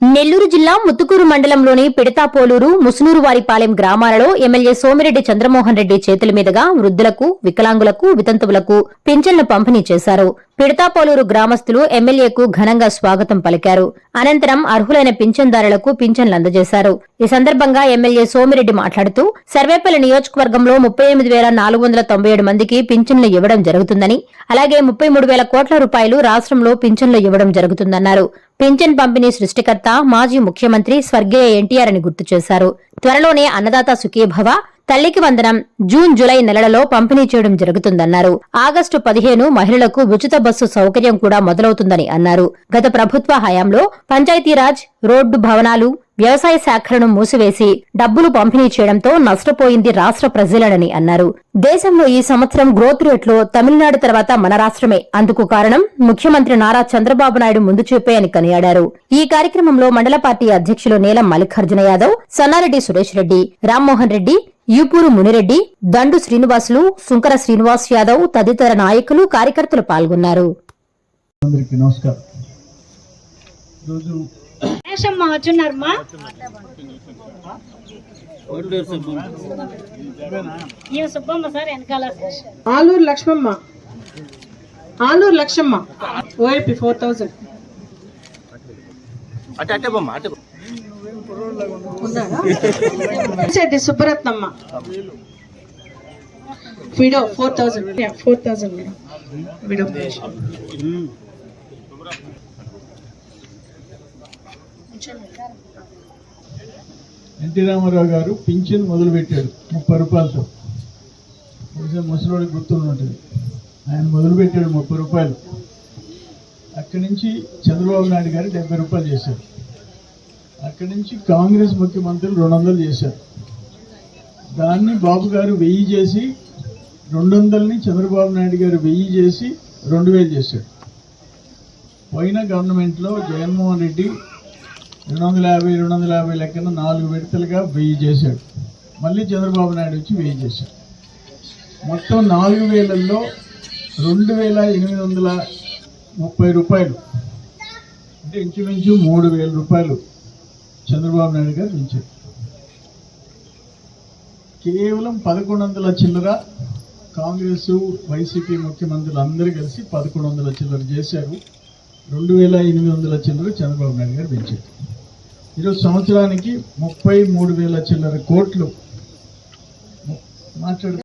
నెల్లూరు జిల్లా ముత్తుకూరు మండలంలోని పిడతాపోలూరు ముసునూరువారిపాలెం గ్రామాలలో ఎమ్మెల్యే సోమిరెడ్డి చంద్రమోహన్ రెడ్డి చేతుల మీదుగా వృద్ధులకు వికలాంగులకు వితంతువులకు పింఛన్లు పంపిణీ చేశారు. పిడతాపోలూరు గ్రామస్తులు ఎమ్మెల్యేకు ఘనంగా స్వాగతం పలికారు. అనంతరం అర్హులైన పింఛన్దారులకు పింఛన్లు అందజేశారు. ఈ సందర్భంగా ఎమ్మెల్యే సోమిరెడ్డి మాట్లాడుతూ సర్వేపల్లి నియోజకవర్గంలో ముప్పై ఎనిమిది వేల నాలుగు వందల తొంభై ఏడు మందికి పింఛన్లు ఇవ్వడం జరుగుతుందని అలాగే ముప్పై మూడు వేల కోట్ల రూపాయలు రాష్ట్రంలో పింఛన్లు ఇవ్వడం జరుగుతుందన్నారు. పింఛన్ పంపిణీ సృష్టికర్త మాజీ ముఖ్యమంత్రి స్వర్గీయ ఎన్టీఆర్ అని గుర్తు చేశారు. త్వరలోనే అన్నదాత సుఖీభవ తల్లికి వందనం జూన్ జూలై నెలలలో పంపిణీ చేయడం జరుగుతుందన్నారు. ఆగస్టు పదిహేను మహిళలకు ఉచిత బస్సు సౌకర్యం కూడా మొదలవుతుందని అన్నారు. గత ప్రభుత్వ హయాంలో పంచాయతీరాజ్ రోడ్డు భవనాలు వ్యవసాయ శాఖలను మూసివేసి డబ్బులు పంపిణీ చేయడంతో నష్టపోయింది రాష్ట్ర ప్రజలనని అన్నారు. దేశంలో ఈ సంవత్సరం గ్రోత్ రేట్లో తమిళనాడు తర్వాత మన రాష్ట్రమే. అందుకు కారణం ముఖ్యమంత్రి నారా చంద్రబాబు నాయుడు ముందు చూపే అని కొనియాడారు. ఈ కార్యక్రమంలో మండల పార్టీ అధ్యక్షులు నీలం మల్లికార్జున యాదవ్ సన్నారెడ్డి సురేష్ రెడ్డి రామ్మోహన్ రెడ్డి యూపూరు మునిరెడ్డి దండు శ్రీనివాసులు సుంకర శ్రీనివాస్ యాదవ్ తదితర నాయకులు కార్యకర్తలు పాల్గొన్నారు. శేషమ్మ వచ్చున్నారమ్మా సుబ్బమ్మ. సార్ వెనకాల Aluru Lakshmamma. Aluru Lakshmamma. OAP four thousand. Setty Subbaratnamma. Widow four thousand. Four thousand. Widow. NT Ramarao garu pension మొదలు పెట్టాడు ముప్పై రూపాయలతో. బహుశా ముసలోడికి గుర్తుండి ఉంటుంది ఆయన మొదలుపెట్టాడు ముప్పై రూపాయలు. అక్కడి నుంచి చంద్రబాబు నాయుడు గారు డెబ్బై రూపాయలు చేశారు. అక్కడి నుంచి కాంగ్రెస్ ముఖ్యమంత్రులు రెండు వందలు చేశారు. దాన్ని బాబు గారు వెయ్యి చేసి రెండు వందలని చంద్రబాబు నాయుడు గారు వెయ్యి చేసి రెండు వేలు చేశాడు. పోయిన గవర్నమెంట్లో జగన్మోహన్ రెడ్డి రెండు వందల యాభై రెండు వందల యాభై లెక్కన నాలుగు విడతలుగా వెయ్యి చేశాడు. మళ్ళీ చంద్రబాబు నాయుడు వచ్చి వెయ్యి చేశాడు. మొత్తం నాలుగు వేలల్లో రెండు వేల ఎనిమిది వందల ముప్పై రూపాయలు. అంటే ఇంచుమించు మూడు వేల రూపాయలు చంద్రబాబు నాయుడు గారు పెంచారు. కేవలం పదకొండు వందల చిల్లర కాంగ్రెస్ వైసీపీ ముఖ్యమంత్రులు అందరూ కలిసి పదకొండు వందల చిల్లర చేశారు. రెండు వేల ఎనిమిది వందల చిల్లర చంద్రబాబు నాయుడు గారు పెంచారు. ఈరోజు సంవత్సరానికి ముప్పై మూడు వేల చిల్లర కోట్లు. మాట్లాడు